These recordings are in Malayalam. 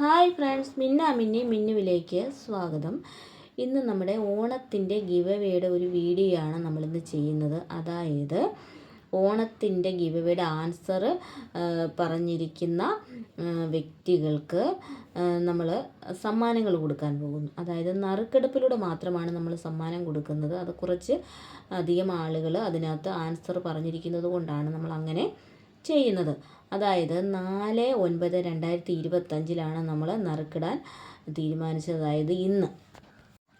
ഹായ് ഫ്രണ്ട്സ് മിന്ന മിന്നി മിന്നുവിലേക്ക് സ്വാഗതം. ഇന്ന് നമ്മുടെ ഓണത്തിന്റെ ഗിവവേയുടെ ഒരു വീഡിയോ ആണ് നമ്മളിന്ന് ചെയ്യുന്നത്. അതായത് ഓണത്തിന്റെ ഗിവവേയുടെ ആൻസർ പറഞ്ഞിരിക്കുന്ന വ്യക്തികൾക്ക് നമ്മൾ സമ്മാനങ്ങൾ കൊടുക്കാൻ പോകുന്നു. അതായത് നറുക്കെടുപ്പിലൂടെ മാത്രമാണ് നമ്മൾ സമ്മാനം കൊടുക്കുന്നത്. അത് കുറച്ച് അധികം ആളുകൾ അതിനകത്ത് ആൻസർ പറഞ്ഞിരിക്കുന്നത് കൊണ്ടാണ് നമ്മൾ അങ്ങനെ ചെയ്യുന്നത്. അതായത് നാല് ഒൻപത് രണ്ടായിരത്തി ഇരുപത്തഞ്ചിലാണ് നമ്മൾ നറുക്കിടാൻ തീരുമാനിച്ചത് അതായത് ഇന്ന്.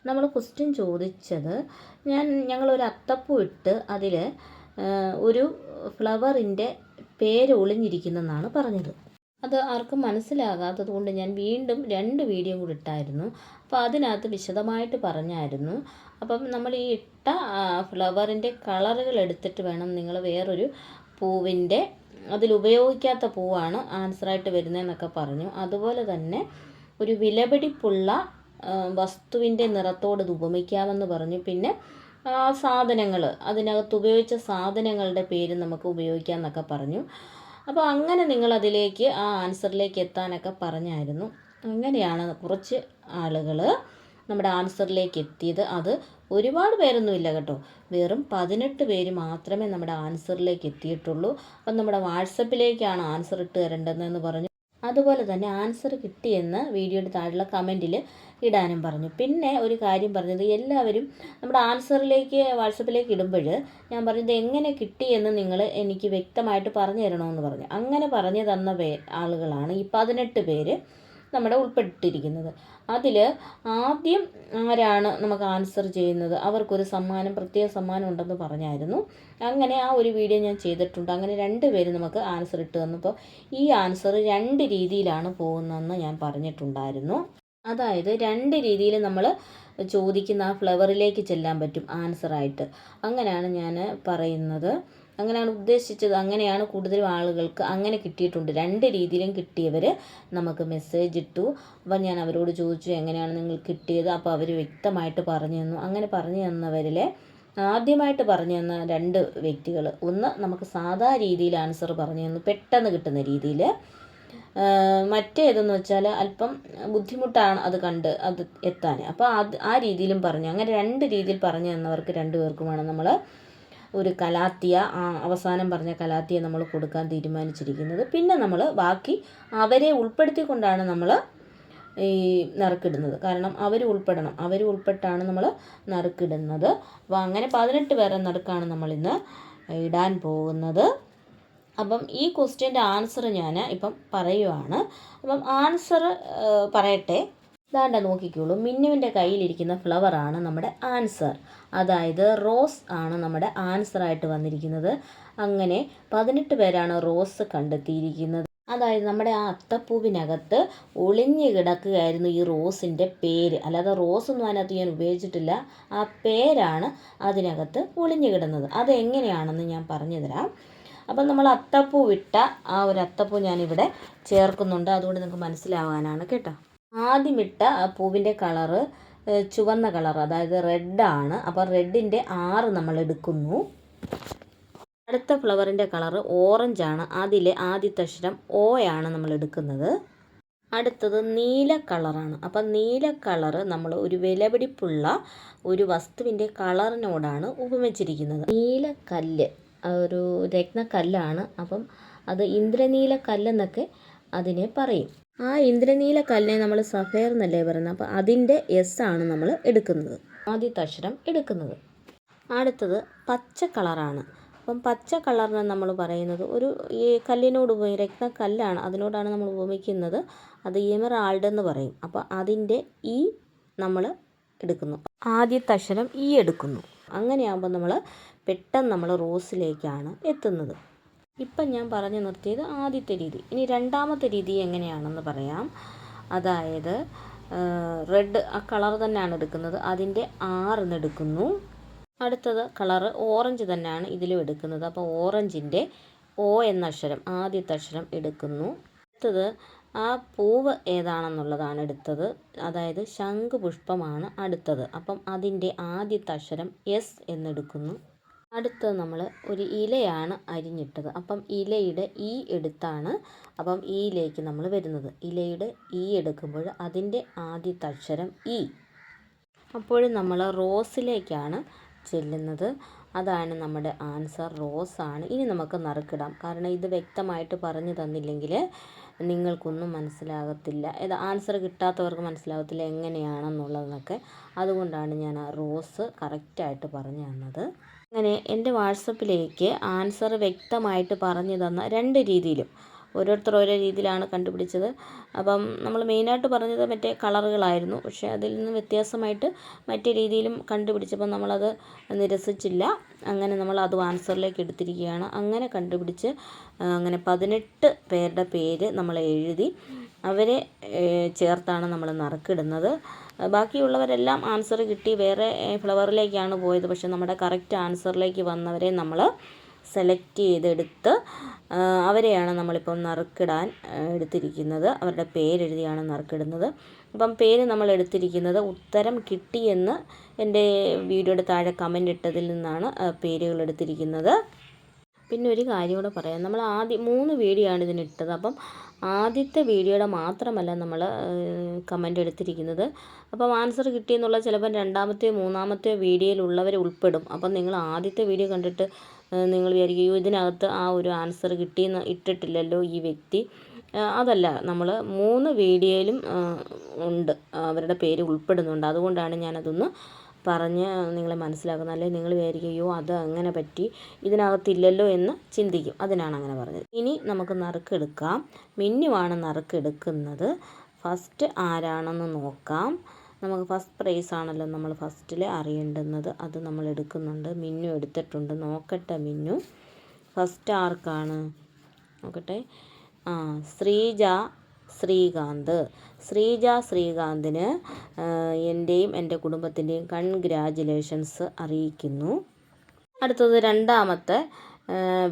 നമ്മൾ ക്വസ്റ്റ്യൻ ചോദിച്ചത് ഞാൻ ഞങ്ങളൊരു അത്തപ്പൂ ഇട്ട് അതിൽ ഒരു ഫ്ലവറിന്റെ പേര് ഒളിഞ്ഞിരിക്കുന്നെന്നാണ് പറഞ്ഞത്. അത് ആർക്കും മനസ്സിലാകാത്തത് കൊണ്ട് ഞാൻ വീണ്ടും രണ്ട് വീഡിയോ കൂടി ഇട്ടായിരുന്നു. അപ്പോൾ അതിനകത്ത് വിശദമായിട്ട് പറഞ്ഞായിരുന്നു. അപ്പം നമ്മൾ ഈ ഇട്ട ഫ്ലവറിന്റെ കളറുകൾ എടുത്തിട്ട് വേണം നിങ്ങൾ വേറൊരു പൂവിന്റെ അതിൽ ഉപയോഗിക്കാത്ത പൂവാണ് ആൻസറായിട്ട് വരുന്നതെന്നൊക്കെ പറഞ്ഞു. അതുപോലെ തന്നെ ഒരു വിലപിടിപ്പുള്ള വസ്തുവിന്റെ നിറത്തോട് ഇത് ഉപമിക്കാമെന്ന് പറഞ്ഞു. പിന്നെ സാധനങ്ങൾ അതിനകത്ത് ഉപയോഗിച്ച സാധനങ്ങളുടെ പേര് നമുക്ക് ഉപയോഗിക്കാമെന്നൊക്കെ പറഞ്ഞു. അപ്പോൾ അങ്ങനെ നിങ്ങൾ അതിലേക്ക് ആ ആൻസറിലേക്ക് എത്താനൊക്കെ പറഞ്ഞായിരുന്നു. അങ്ങനെയാണ് കുറച്ച് ആളുകൾ നമ്മുടെ ആൻസറിലേക്ക് എത്തിയത് അത് ഒരുപാട് പേരൊന്നും ഇല്ല കേട്ടോ. വെറും പതിനെട്ട് പേര് മാത്രമേ നമ്മുടെ ആൻസറിലേക്ക് എത്തിയിട്ടുള്ളൂ. അപ്പം നമ്മുടെ വാട്സപ്പിലേക്കാണ് ആൻസർ ഇട്ട് തരേണ്ടതെന്ന് പറഞ്ഞു. അതുപോലെ തന്നെ ആൻസർ കിട്ടിയെന്ന് വീഡിയോയുടെ താഴെയുള്ള കമന്റിൽ ഇടാനും പറഞ്ഞു. പിന്നെ ഒരു കാര്യം പറഞ്ഞത് എല്ലാവരും നമ്മുടെ ആൻസറിലേക്ക് വാട്സപ്പിലേക്ക് ഇടുമ്പോൾ ഞാൻ പറഞ്ഞത് എങ്ങനെ കിട്ടിയെന്ന് നിങ്ങൾ എനിക്ക് വ്യക്തമായിട്ട് പറഞ്ഞു തരണമെന്ന് പറഞ്ഞു. അങ്ങനെ പറഞ്ഞു തന്ന പേ ആളുകളാണ് ഈ പതിനെട്ട് പേര്. നമ്മുടെ ഉൾപ്പെട്ടിരിക്കുന്നത്. അതിൽ ആദ്യം ആരാണ് നമുക്ക് ആൻസർ ചെയ്യുന്നത്? അവർക്കൊരു സമ്മാനം പ്രത്യേക സമ്മാനം ഉണ്ടെന്ന് പറഞ്ഞായിരുന്നു. അങ്ങനെ ആ ഒരു വീഡിയോ ഞാൻ ചെയ്തിട്ടുണ്ട്. അങ്ങനെ രണ്ട് പേര് നമുക്ക് ആൻസർ ഇട്ട് തന്നപ്പോൾ ഈ ആൻസർ രണ്ട് രീതിയിലാണ് പോകുന്നതെന്ന് ഞാൻ പറഞ്ഞിട്ടുണ്ടായിരുന്നു. അതായത് രണ്ട് രീതിയിൽ നമ്മൾ ചോദിക്കുന്ന ആ ഫ്ലവറിലേക്ക് ചെല്ലാൻ പറ്റും ആൻസറായിട്ട് അങ്ങനെയാണ് ഞാൻ പറയുന്നത്. അങ്ങനെയാണ് ഉദ്ദേശിച്ചത്. അങ്ങനെയാണ് കൂടുതലും ആളുകൾക്ക് അങ്ങനെ കിട്ടിയിട്ടുണ്ട്. രണ്ട് രീതിയിലും കിട്ടിയവർ നമുക്ക് മെസ്സേജ് ഇട്ടു. അപ്പം ഞാൻ അവരോട് ചോദിച്ചു എങ്ങനെയാണ് നിങ്ങൾ കിട്ടിയത്? അപ്പോൾ അവർ വ്യക്തമായിട്ട് പറഞ്ഞു തന്നു. അങ്ങനെ പറഞ്ഞു തന്നവരിലെ ആദ്യമായിട്ട് പറഞ്ഞു തന്ന രണ്ട് വ്യക്തികൾ ഒന്ന് നമുക്ക് സാധാ രീതിയിൽ ആൻസർ പറഞ്ഞു തന്നു. പെട്ടെന്ന് കിട്ടുന്ന രീതിയിൽ മറ്റേതെന്ന് വെച്ചാൽ അല്പം ബുദ്ധിമുട്ടാണ് അത് കണ്ട് അത് എത്താൻ അപ്പോൾ അത് ആ രീതിയിലും പറഞ്ഞു. അങ്ങനെ രണ്ട് രീതിയിൽ പറഞ്ഞു തന്നവർക്ക് രണ്ട് പേർക്കുമാണ് നമ്മൾ ഒരു കലാത്തിയ അവസാനം പറഞ്ഞ കലാത്തിയ നമ്മൾ കൊടുക്കാൻ തീരുമാനിച്ചിരിക്കുന്നത്. പിന്നെ നമ്മൾ ബാക്കി അവരെ ഉൾപ്പെടുത്തിക്കൊണ്ടാണ് നമ്മൾ ഈ നറുക്കിടുന്നത്. കാരണം അവർ ഉൾപ്പെടണം. അവർ ഉൾപ്പെട്ടാണ് നമ്മൾ നറുക്കിടുന്നത്. അപ്പോൾ അങ്ങനെ പതിനെട്ട് പേരെ നറുക്കാണ് നമ്മളിന്ന് ഇടാൻ പോകുന്നത്. അപ്പം ഈ ക്വസ്റ്റ്യന്റെ ആൻസർ ഞാൻ ഇപ്പം പറയുവാണ്. അപ്പം ആൻസർ പറയട്ടെ. ദാണ്ട നോക്കിക്കോളൂ. മിന്നുവിന്റെ കയ്യിലിരിക്കുന്ന ഫ്ലവറാണ് നമ്മുടെ ആൻസർ അതായത് റോസ് ആണ് നമ്മുടെ ആൻസറായിട്ട് വന്നിരിക്കുന്നത്. അങ്ങനെ പതിനെട്ട് പേരാണ് റോസ് കണ്ടെത്തിയിരിക്കുന്നത്. അതായത് നമ്മുടെ ആ അത്തപ്പൂവിനകത്ത് ഒളിഞ്ഞു കിടക്കുകയായിരുന്നു ഈ റോസിന്റെ പേര്. അല്ലാതെ റോസ് ഒന്നും അതിനകത്ത് ഞാൻ ഉപയോഗിച്ചിട്ടില്ല. ആ പേരാണ് അതിനകത്ത് ഒളിഞ്ഞു കിടന്നത്. അതെങ്ങനെയാണെന്ന് ഞാൻ പറഞ്ഞു തരാം അപ്പം നമ്മൾ അത്തപ്പൂ വിട്ട ആ ഒരു അത്തപ്പൂ ഞാനിവിടെ ചേർക്കുന്നുണ്ട്. അതുകൊണ്ട് നിങ്ങൾക്ക് മനസ്സിലാവാനാണ് കേട്ടോ. ആദ്യമിട്ട പൂവിന്റെ കളറ് ചുവന്ന കളർ അതായത് റെഡാണ് അപ്പോൾ റെഡിന്റെ ആറ് നമ്മൾ എടുക്കുന്നു. അടുത്ത ഫ്ലവറിന്റെ കളറ് ഓറഞ്ചാണ് അതിലെ ആദ്യത്തെ അക്ഷരം ഓ ആണ് നമ്മൾ എടുക്കുന്നത്. അടുത്തത് നീല കളറാണ്. അപ്പം നീല കളറ് നമ്മൾ ഒരു വിലപിടിപ്പുള്ള ഒരു വസ്തുവിന്റെ കളറിനോടാണ് ഉപമിച്ചിരിക്കുന്നത്. നീല കല്ല് ഒരു രത്നക്കല്ലാണ്. അപ്പം അത് ഇന്ദ്രനീല കല്ലെന്നൊക്കെ അതിനെ പറയും. ആ ഇന്ദ്രനീല കല്ലിനെ നമ്മൾ സഫേർ എന്നല്ലേ പറയുന്നത്? അപ്പോൾ അതിന്റെ എസ് ആണ് നമ്മൾ എടുക്കുന്നത്. ആദ്യത്തെ അക്ഷരം എടുക്കുന്നത്. അടുത്തത് പച്ച കളറാണ് അപ്പം പച്ച കളറിന് നമ്മൾ പറയുന്നത് ഒരു ഈ കല്ലിനോട് രക്ത കല്ലാണ്. അതിനോടാണ് നമ്മൾ ഉപമിക്കുന്നത്. അത് എമറാൾഡ് എന്ന് പറയും. അപ്പോൾ അതിന്റെ ഈ നമ്മൾ എടുക്കുന്നു. ആദ്യത്തെ അക്ഷരം ഈ എടുക്കുന്നു. അങ്ങനെയാകുമ്പോൾ നമ്മൾ പെട്ടെന്ന് നമ്മൾ റോസിലേക്കാണ് എത്തുന്നത്. ഇപ്പം ഞാൻ പറഞ്ഞു നിർത്തിയത് ആദ്യത്തെ രീതി. ഇനി രണ്ടാമത്തെ രീതി എങ്ങനെയാണെന്ന് പറയാം. അതായത് റെഡ് ആ കളർ തന്നെയാണ് എടുക്കുന്നത്. അതിന്റെ ആറിന്ന് എടുക്കുന്നു. അടുത്തത് കളറ് ഓറഞ്ച് തന്നെയാണ് ഇതിലും എടുക്കുന്നത്. അപ്പോൾ ഓറഞ്ചിന്റെ ഓ എന്ന അക്ഷരം ആദ്യത്തെ അക്ഷരം എടുക്കുന്നു. അടുത്തത് ആ പൂവ് ഏതാണെന്നുള്ളതാണ് എടുത്തത്. അതായത് ശംഖുപുഷ്പമാണ് അടുത്തത്. അപ്പം അതിന്റെ ആദ്യത്തെ അക്ഷരം എസ് എന്നെടുക്കുന്നു അടുത്തത് നമ്മൾ ഒരു ഇലയാണ് അരിഞ്ഞിട്ടത്. അപ്പം ഇലയുടെ ഈ എടുത്താണ് അപ്പം ഈയിലേക്ക് നമ്മൾ വരുന്നത്. ഇലയുടെ ഈ എടുക്കുമ്പോൾ അതിന്റെ ആദ്യത്തെ അക്ഷരം ഇ അപ്പോൾ നമ്മൾ റോസിലേക്കാണ് ചെല്ലുന്നത്. അതാണ് നമ്മുടെ ആൻസർ. റോസ് ആണ് ഇനി നമുക്ക് നറുക്കിടാം. കാരണം ഇത് വ്യക്തമായിട്ട് പറഞ്ഞു തന്നില്ലെങ്കിൽ നിങ്ങൾക്കൊന്നും മനസ്സിലാകത്തില്ല. ഇത് ആൻസർ കിട്ടാത്തവർക്ക് മനസ്സിലാകത്തില്ല എങ്ങനെയാണെന്നുള്ളതെന്നൊക്കെ അതുകൊണ്ടാണ് ഞാൻ ആ റോസ് കറക്റ്റായിട്ട് പറഞ്ഞു തന്നത്. അങ്ങനെ എന്റെ വാട്സപ്പിലേക്ക് ആൻസർ വ്യക്തമായിട്ട് പറഞ്ഞു തന്ന രണ്ട് രീതിയിലും. ഓരോരുത്തർ ഓരോ രീതിയിലാണ് കണ്ടുപിടിച്ചത്. അപ്പം നമ്മൾ മെയിനായിട്ട് പറഞ്ഞത് മറ്റേ കളറുകളായിരുന്നു. പക്ഷേ അതിൽ നിന്ന് വ്യത്യാസമായിട്ട് മറ്റു രീതിയിലും കണ്ടുപിടിച്ചപ്പോൾ നമ്മളത് നിരസിച്ചില്ല. അങ്ങനെ നമ്മൾ അത് ആൻസറിലേക്ക് എടുത്തിരിക്കുകയാണ്. അങ്ങനെ കണ്ടുപിടിച്ച് അങ്ങനെ പതിനെട്ട് പേരുടെ പേര് നമ്മൾ എഴുതി അവരെ ചേർത്താണ് നമ്മൾ നറുക്കിടുന്നത്. ബാക്കിയുള്ളവരെല്ലാം ആൻസർ കിട്ടി. വേറെ ഫ്ലവറിലേക്കാണ് പോയത്. പക്ഷേ നമ്മുടെ കറക്റ്റ് ആൻസറിലേക്ക് വന്നവരെ നമ്മൾ സെലക്ട് ചെയ്തെടുത്ത് അവരെയാണ് നമ്മളിപ്പം നറുക്കിടാൻ എടുത്തിരിക്കുന്നത്. അവരുടെ പേരെഴുതിയാണ് നറുക്കിടുന്നത്. അപ്പം പേര് നമ്മൾ എടുത്തിരിക്കുന്നത് ഉത്തരം കിട്ടിയെന്ന് എന്റെ വീഡിയോയുടെ താഴെ കമന്റ് ഇട്ടതിൽ നിന്നാണ് പേരുകൾ എടുത്തിരിക്കുന്നത്. പിന്നെ ഒരു കാര്യം കൂടെ പറയാം. നമ്മൾ ആദ്യം മൂന്ന് വീഡിയോ ആണ് ഇതിനിട്ടത് അപ്പം ആദ്യത്തെ വീഡിയോയുടെ മാത്രമല്ല നമ്മൾ കമന്റ് എടുത്തിരിക്കുന്നത്. അപ്പം ആൻസർ കിട്ടിയെന്നുള്ള ചിലപ്പം രണ്ടാമത്തെയോ മൂന്നാമത്തെയോ വീഡിയോയിലുള്ളവർ ഉൾപ്പെടും. അപ്പം നിങ്ങൾ ആദ്യത്തെ വീഡിയോ കണ്ടിട്ട് നിങ്ങൾ വിചാരിക്കും ഇതിനകത്ത് ആ ഒരു ആൻസർ കിട്ടിയെന്ന് ഇട്ടിട്ടില്ലല്ലോ ഈ വ്യക്തി. അതല്ല. നമ്മൾ മൂന്ന് വീഡിയോയിലും ഉണ്ട്. അവരുടെ പേര് ഉൾപ്പെടുന്നുണ്ട്. അതുകൊണ്ടാണ് ഞാനതൊന്ന് പറഞ്ഞ് നിങ്ങളെ മനസ്സിലാക്കുന്നത് അല്ലെങ്കിൽ നിങ്ങൾ വിചാരിക്കും അയ്യോ അത് അങ്ങനെ പറ്റി ഇതിനകത്തില്ലല്ലോ എന്ന് ചിന്തിക്കും. അതിനാണ് അങ്ങനെ പറഞ്ഞത്. ഇനി നമുക്ക് നറുക്കെടുക്കാം മിന്നുവാണ് നറുക്കെടുക്കുന്നത് ഫസ്റ്റ് ആരാണെന്ന് നോക്കാം. നമുക്ക് ഫസ്റ്റ് പ്രൈസ് ആണല്ലോ നമ്മൾ ഫസ്റ്റിൽ അറിയേണ്ടുന്നത്. അത് നമ്മൾ എടുക്കുന്നുണ്ട്. മിന്നു എടുത്തിട്ടുണ്ട്. നോക്കട്ടെ മിന്നു. ഫസ്റ്റ് ആർക്കാണ്? നോക്കട്ടെ. ആ ശ്രീജ ശ്രീകാന്ത്. ശ്രീജ ശ്രീകാന്തിന് എന്റെയും എന്റെ കുടുംബത്തിന്റെയും കൺഗ്രാജുലേഷൻസ് അറിയിക്കുന്നു. അടുത്തത് രണ്ടാമത്തെ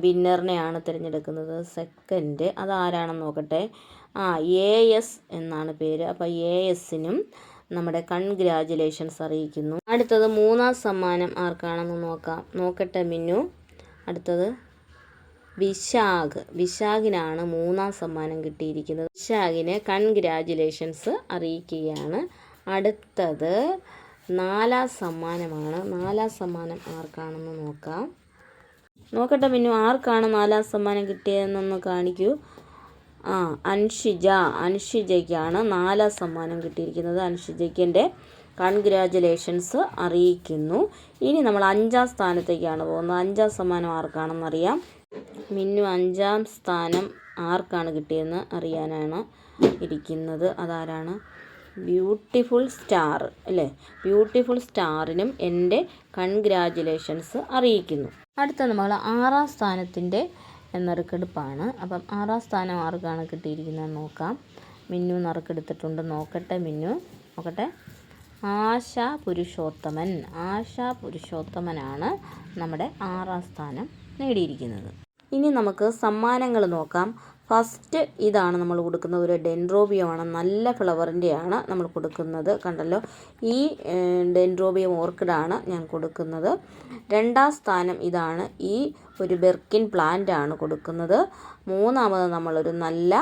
വിന്നറിനെയാണ് തിരഞ്ഞെടുക്കുന്നത്. സെക്കൻഡ് അതാരാണെന്ന് നോക്കട്ടെ. ആ എ എസ് എന്നാണ് പേര്. അപ്പോൾ എ എസിനും നമ്മുടെ കൺഗ്രാജുലേഷൻസ് അറിയിക്കുന്നു. അടുത്തത് മൂന്നാം സമ്മാനം ആർക്കാണെന്ന് നോക്കാം. നോക്കട്ടെ മിന്നു. അടുത്തത് വിശാഖ്. വിശാഖിനാണ് മൂന്നാം സമ്മാനം കിട്ടിയിരിക്കുന്നത്. വിശാഖിന് കൺഗ്രാജുലേഷൻസ് അറിയിക്കുകയാണ്. അടുത്തത് നാലാം സമ്മാനമാണ്. നാലാം സമ്മാനം ആർക്കാണെന്ന് നോക്കാം. നോക്കട്ടെ മിന്നു ആർക്കാണ് നാലാം സമ്മാനം കിട്ടിയതെന്നൊന്ന് കാണിക്കൂ. ആ അൻഷിജ. അൻഷിജയ്ക്കാണ് നാലാം സമ്മാനം കിട്ടിയിരിക്കുന്നത്. അൻഷിജയ്ക്ക് എന്റെ കൺഗ്രാജുലേഷൻസ് അറിയിക്കുന്നു. ഇനി നമ്മൾ അഞ്ചാം സ്ഥാനത്തേക്കാണ് പോകുന്നത്. അഞ്ചാം സമ്മാനം ആർക്കാണെന്നറിയാം. മിന്നു അഞ്ചാം സ്ഥാനം ആർക്കാണ് കിട്ടിയതെന്ന് അറിയാനാണ് ഇരിക്കുന്നത്? അതാരാണ്? ബ്യൂട്ടിഫുൾ സ്റ്റാർ അല്ലേ? ബ്യൂട്ടിഫുൾ സ്റ്റാറിനും എന്റെ കൺഗ്രാജുലേഷൻസ് അറിയിക്കുന്നു. അടുത്ത നമ്മൾ ആറാം സ്ഥാനത്തിന്റെ നറുക്കെടുപ്പാണ്. അപ്പം ആറാം സ്ഥാനം ആർക്കാണ് കിട്ടിയിരിക്കുന്നത് നോക്കാം. മിന്നു നറുക്കെടുത്തിട്ടുണ്ട്. നോക്കട്ടെ മിന്നു. നോക്കട്ടെ. ആശ പുരുഷോത്തമൻ. ആശ പുരുഷോത്തമനാണ് നമ്മുടെ ആറാം സ്ഥാനം. നേടിയിരിക്കുന്നത്. ഇനി നമുക്ക് സമ്മാനങ്ങൾ നോക്കാം. ഫസ്റ്റ് ഇതാണ് നമ്മൾ കൊടുക്കുന്നത് ഒരു ഡെൻഡ്രോബിയമാണ്. നല്ല ഫ്ലവറിന്റെയാണ് നമ്മൾ കൊടുക്കുന്നത്. കണ്ടല്ലോ? ഈ ഡെൻഡ്രോബിയം ഓർക്കിഡാണ് ഞാൻ കൊടുക്കുന്നത്. രണ്ടാം സ്ഥാനം ഇതാണ് ഈ ഒരു ബെർക്കിൻ പ്ലാന്റ് ആണ് കൊടുക്കുന്നത്. മൂന്നാമത് നമ്മളൊരു നല്ല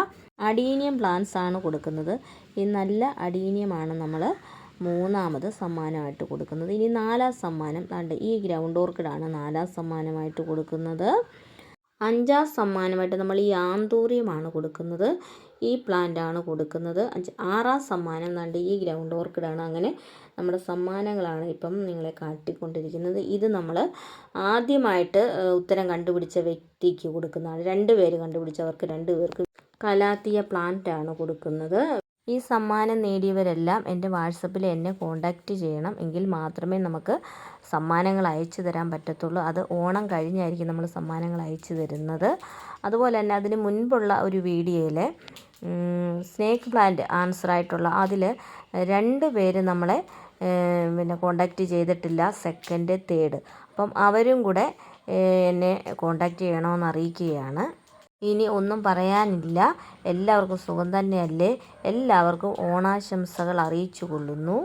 അഡീനിയം പ്ലാന്റ്സ് ആണ് കൊടുക്കുന്നത്. ഈ നല്ല അഡീനിയമാണ് നമ്മൾ മൂന്നാമത് സമ്മാനമായിട്ട് കൊടുക്കുന്നത്. ഇനി നാലാം സമ്മാനം കണ്ട് ഈ ഗ്രൗണ്ട് ഓർക്കിഡാണ് നാലാം സമ്മാനമായിട്ട് കൊടുക്കുന്നത്. അഞ്ചാം സമ്മാനമായിട്ട് നമ്മൾ ഈ ആന്തൂറിയമാണ് കൊടുക്കുന്നത്. ഈ പ്ലാന്റാണ് കൊടുക്കുന്നത്. അഞ്ച് ആറാം സമ്മാനം കണ്ട് ഈ ഗ്രൗണ്ട് ഓർക്കിഡാണ് അങ്ങനെ നമ്മുടെ സമ്മാനങ്ങളാണ് ഇപ്പം നിങ്ങളെ കാട്ടിക്കൊണ്ടിരിക്കുന്നത്. ഇത് നമ്മൾ ആദ്യമായിട്ട് ഉത്തരം കണ്ടുപിടിച്ച വ്യക്തിക്ക് കൊടുക്കുന്നതാണ്. രണ്ട് പേര് കണ്ടുപിടിച്ചവർക്ക് രണ്ട് പേർക്ക് കലാത്തിയ പ്ലാന്റാണ് കൊടുക്കുന്നത്. ഈ സമ്മാനം നേടിയവരെല്ലാം എന്റെ വാട്സപ്പിൽ എന്നെ കോൺടാക്റ്റ് ചെയ്യണം എങ്കിൽ മാത്രമേ നമുക്ക് സമ്മാനങ്ങൾ അയച്ചു തരാൻ പറ്റത്തുള്ളൂ. അത് ഓണം കഴിഞ്ഞായിരിക്കും നമ്മൾ സമ്മാനങ്ങൾ അയച്ചു തരുന്നത്. അതുപോലെ തന്നെ അതിന് മുൻപുള്ള ഒരു വീഡിയോയിൽ സ്നേക്ക് പ്ലാന്റ് ആൻസർ ആയിട്ടുള്ള അതിൽ രണ്ട് പേര് നമ്മളെ പിന്നെ കോണ്ടാക്റ്റ് ചെയ്തിട്ടില്ല. Second third. അപ്പം അവരും കൂടെ എന്നെ കോണ്ടാക്റ്റ് ചെയ്യണമെന്ന് അറിയിക്കുകയാണ്. ഇനി ഒന്നും പറയാനില്ല. എല്ലാവർക്കും സുഖം തന്നെയല്ലേ? എല്ലാവർക്കും ഓണാശംസകൾ അറിയിച്ചു കൊള്ളുന്നു